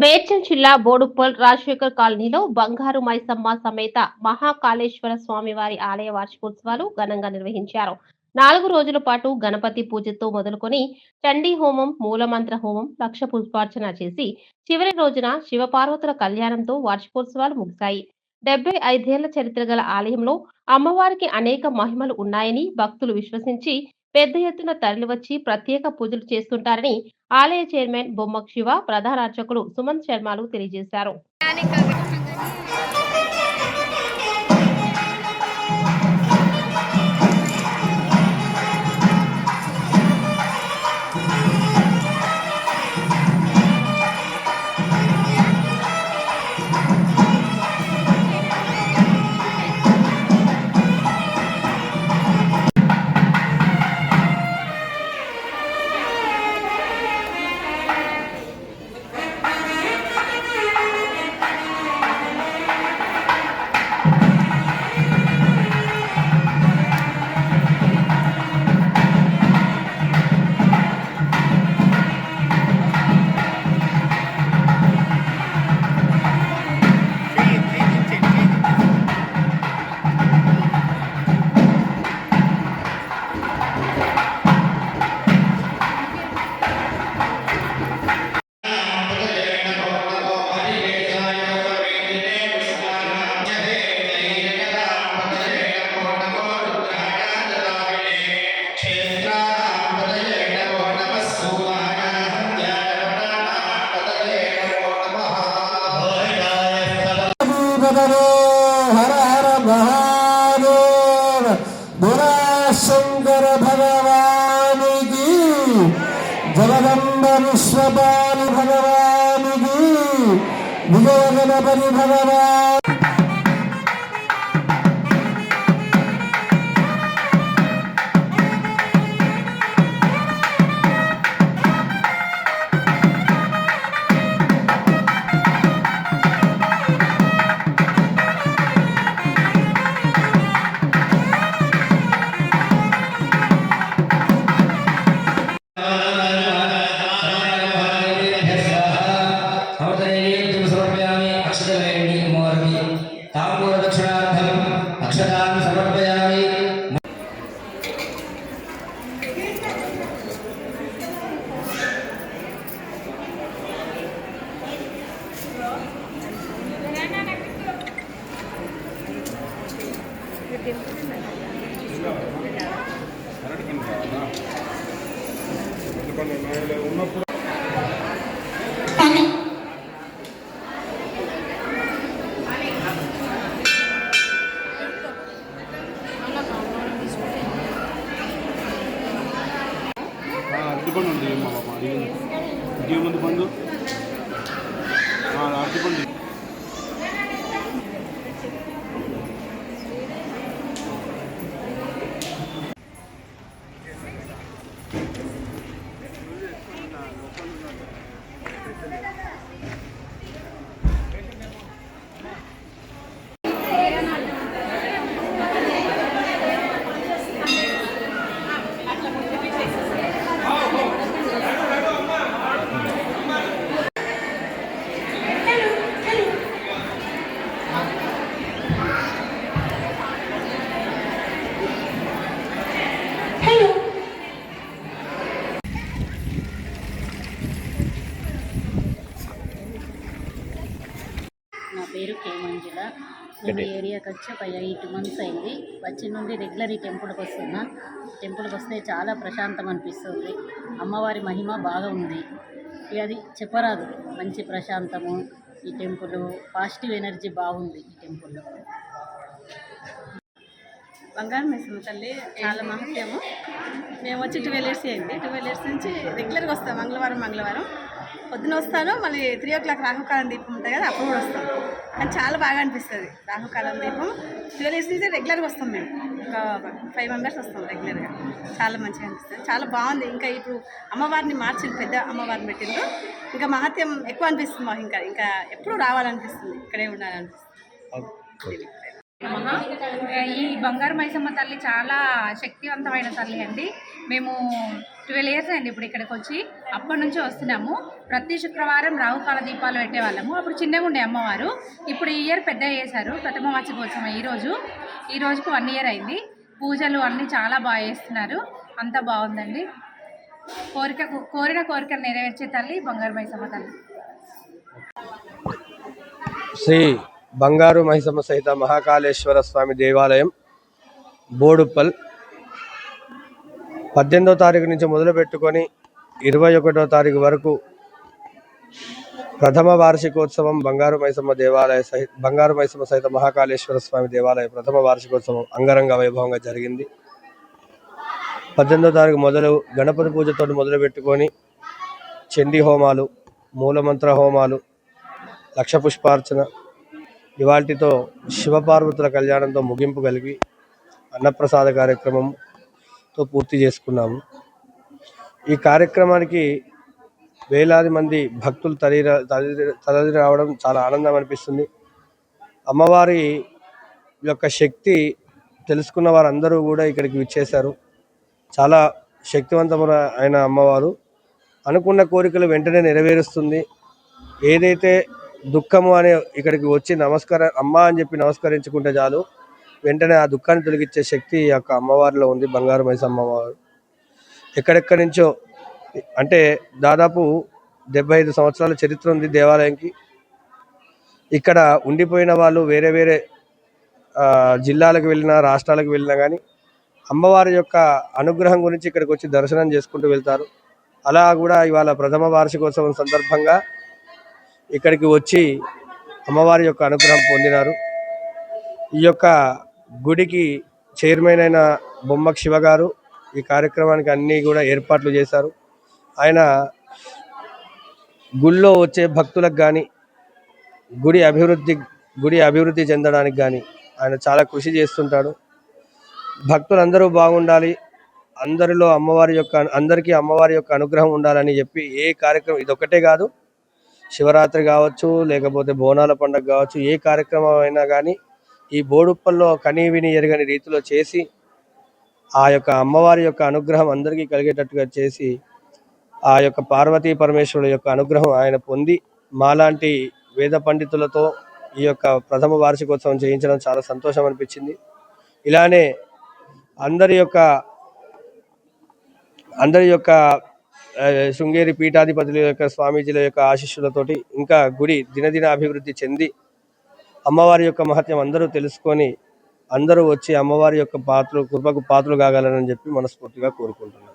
బేర్చల్ జిల్లా బోడుప్పల్ రాజశేఖర్ కాలనీలో బంగారు మైసమ్మ సమేత మహాకాళేశ్వర స్వామివారి ఆలయ వార్షికోత్సవాలు ఘనంగా నిర్వహించారు. నాలుగు రోజుల పాటు గణపతి పూజతో మొదలుకొని చండీ హోమం మూలమంత్ర హోమం లక్ష పుష్పార్చన చేసి చివరి రోజున శివపార్వతుల కళ్యాణంతో వార్షికోత్సవాలు ముగిశాయి. డెబ్బై ఐదేళ్ళ చరిత్ర గల ఆలయంలో అమ్మవారికి అనేక మహిమలు ఉన్నాయని భక్తులు విశ్వసించి పెద్ద ఎత్తున తరలివచ్చి ప్రత్యేక పూజలు చేస్తుంటారని ఆలయ చైర్మన్ బొమ్మక్ శివ ప్రధాన అర్చకులు సుమంత్ శర్మలు తెలియజేశారు. బదలో హర హర మహాదేవ బురాశంకర భగవానికి జగదంబ విశ్వపాలి భగవానికి విజయ గణపతి భగవాన్ అరటిపండు ఉంది మా బాబా ఇంకేముంది పండు. అరటిపండు పేరు కే మంజుల నేను ఏరియాకి వచ్చి ఒక ఎయిట్ మంత్స్ అయింది. వచ్చి నుండి రెగ్యులర్ ఈ టెంపుల్కి వస్తున్నా. టెంపుల్కి వస్తే చాలా ప్రశాంతం అనిపిస్తుంది. అమ్మవారి మహిమ బాగా ఉంది. ఇక అది చెప్పరాదు. మంచి ప్రశాంతము. ఈ టెంపుల్ పాజిటివ్ ఎనర్జీ బాగుంది ఈ టెంపుల్లో బంగారం మైసమ్మ తల్లి చాలా మహత్యము. మేము వచ్చి ట్వెల్వ్ ఇయర్స్ అయింది. ట్వెల్వ్ ఇయర్స్ నుంచి రెగ్యులర్గా వస్తాం మంగళవారం మంగళవారం. పొద్దున వస్తాను మళ్ళీ త్రీ ఓ క్లాక్ రాహుకాలం దీపం ఉంటుంది కదా అప్పుడు కూడా వస్తాం. కానీ చాలా బాగా అనిపిస్తుంది రాహుకాలం దీపం. ట్వెల్వ్ ఇయర్స్ నుంచి రెగ్యులర్గా వస్తాం మేము. ఒక ఫైవ్ మెంబర్స్ వస్తాం రెగ్యులర్గా చాలా మంచిగా అనిపిస్తుంది. చాలా బాగుంది. ఇంకా ఇప్పుడు అమ్మవారిని మార్చింది పెద్ద అమ్మవారిని పెట్టిండ్రు. ఇంకా మహత్యం ఎక్కువ అనిపిస్తుంది మాకు ఇంకా. ఇంకా ఎప్పుడు రావాలనిపిస్తుంది. ఇక్కడే ఉండాలనిపిస్తుంది. ఈ బంగారు మైసమ్మ తల్లి చాలా శక్తివంతమైన తల్లి అండి. మేము ట్వెల్వ్ ఇయర్స్ అయింది ఇప్పుడు ఇక్కడికి వచ్చి. అప్పటి నుంచి వస్తున్నాము. ప్రతి శుక్రవారం రాహుకాల దీపాలు పెట్టేవాళ్ళము. అప్పుడు చిన్నగా ఉండే అమ్మవారు. ఇప్పుడు ఈ ఇయర్ పెద్ద చేశారు. ప్రథమ వార్షికోత్సవం ఈరోజు ఈ రోజుకు వన్ ఇయర్ అయింది. పూజలు అన్నీ చాలా బాగా చేస్తున్నారు. అంతా బాగుందండి. కోరిక కోరిన కోరికలు నెరవేర్చే తల్లి బంగారు మైసమ్మ తల్లి. శ్రీ బంగారు మహిసమ సహిత మహాకాళేశ్వర స్వామి దేవాలయం బోడుప్పల్. పద్దెనిమిదో తారీఖు నుంచి మొదలు పెట్టుకొని ఇరవై ఒకటో తారీఖు వరకు ప్రథమ వార్షికోత్సవం బంగారు మైసమ్మ దేవాలయ సహిత బంగారు మైసమ్మ సహిత మహాకాళేశ్వర స్వామి దేవాలయ ప్రథమ వార్షికోత్సవం అంగరంగ వైభవంగా జరిగింది. పద్దెనిమిదో తారీఖు మొదలు గణపతి పూజతో మొదలు పెట్టుకొని చండీ హోమాలు మూలమంత్ర హోమాలు లక్ష పుష్పార్చన ఇవాటితో శివపార్వతుల కళ్యాణంతో ముగింపు కలిగి అన్నప్రసాద కార్యక్రమంతో పూర్తి చేసుకున్నాము. ఈ కార్యక్రమానికి వేలాది మంది భక్తులు తదిర తదిరి తరలి రావడం చాలా ఆనందం అనిపిస్తుంది. అమ్మవారి యొక్క శక్తి తెలుసుకున్న వారందరూ కూడా ఇక్కడికి విచ్చేశారు. చాలా శక్తివంతమైన అయిన అమ్మవారు. అనుకున్న కోరికలు వెంటనే నెరవేరుస్తుంది. ఏదైతే దుఃఖము అనే ఇక్కడికి వచ్చి నమస్కార అమ్మ అని చెప్పి నమస్కరించుకుంటే చాలు. వెంటనే ఆ దుఃఖాన్ని తొలగించే శక్తి ఈ యొక్క అమ్మవారిలో ఉంది బంగారు మైసమ్మ అమ్మవారు. ఎక్కడెక్కడి నుంచో అంటే దాదాపు డెబ్బై ఐదు సంవత్సరాల చరిత్ర ఉంది దేవాలయంకి. ఇక్కడ ఉండిపోయిన వాళ్ళు వేరే వేరే జిల్లాలకు వెళ్ళినా రాష్ట్రాలకు వెళ్ళినా కానీ అమ్మవారి యొక్క అనుగ్రహం గురించి ఇక్కడికి వచ్చి దర్శనం చేసుకుంటూ వెళ్తారు. అలా కూడా ఇవాళ ప్రథమ వార్షికోత్సవం సందర్భంగా ఇక్కడికి వచ్చి అమ్మవారి యొక్క అనుగ్రహం పొందినారు. ఈ యొక్క గుడికి చైర్మన్ అయిన బొమ్మ శివ గారు ఈ కార్యక్రమానికి అన్నీ కూడా ఏర్పాట్లు చేశారు. ఆయన గుళ్ళో వచ్చే భక్తులకు కానీ గుడి అభివృద్ధి గుడి అభివృద్ధి చెందడానికి కానీ ఆయన చాలా కృషి చేస్తుంటాడు. భక్తులందరూ బాగుండాలి అందరిలో అమ్మవారి యొక్క అందరికీ అమ్మవారి యొక్క అనుగ్రహం ఉండాలని చెప్పి ఏ కార్యక్రమం ఇదొక్కటే కాదు శివరాత్రి కావచ్చు లేకపోతే బోనాల పండుగ కావచ్చు ఏ కార్యక్రమం అయినా కానీ ఈ బోడుప్పల్లో కనీ విని ఎరగని రీతిలో చేసి ఆ యొక్క అమ్మవారి యొక్క అనుగ్రహం అందరికీ కలిగేటట్టుగా చేసి ఆ యొక్క పార్వతీ పరమేశ్వరుడు యొక్క అనుగ్రహం ఆయన పొంది మాలాంటి వేద పండితులతో ఈ యొక్క ప్రథమ వార్షికోత్సవం చేయించడం చాలా సంతోషం అనిపించింది. ఇలానే అందరి యొక్క అందరి యొక్క శృంగేరి పీఠాధిపతుల యొక్క స్వామీజీల యొక్క ఆశీస్సులతోటి ఇంకా గుడి దినదిన అభివృద్ధి చెంది అమ్మవారి యొక్క మహత్యం అందరూ తెలుసుకొని అందరూ వచ్చి అమ్మవారి యొక్క పాత్రలు కృపకు పాత్రలు కాగలరని చెప్పి మనస్ఫూర్తిగా కోరుకుంటున్నాను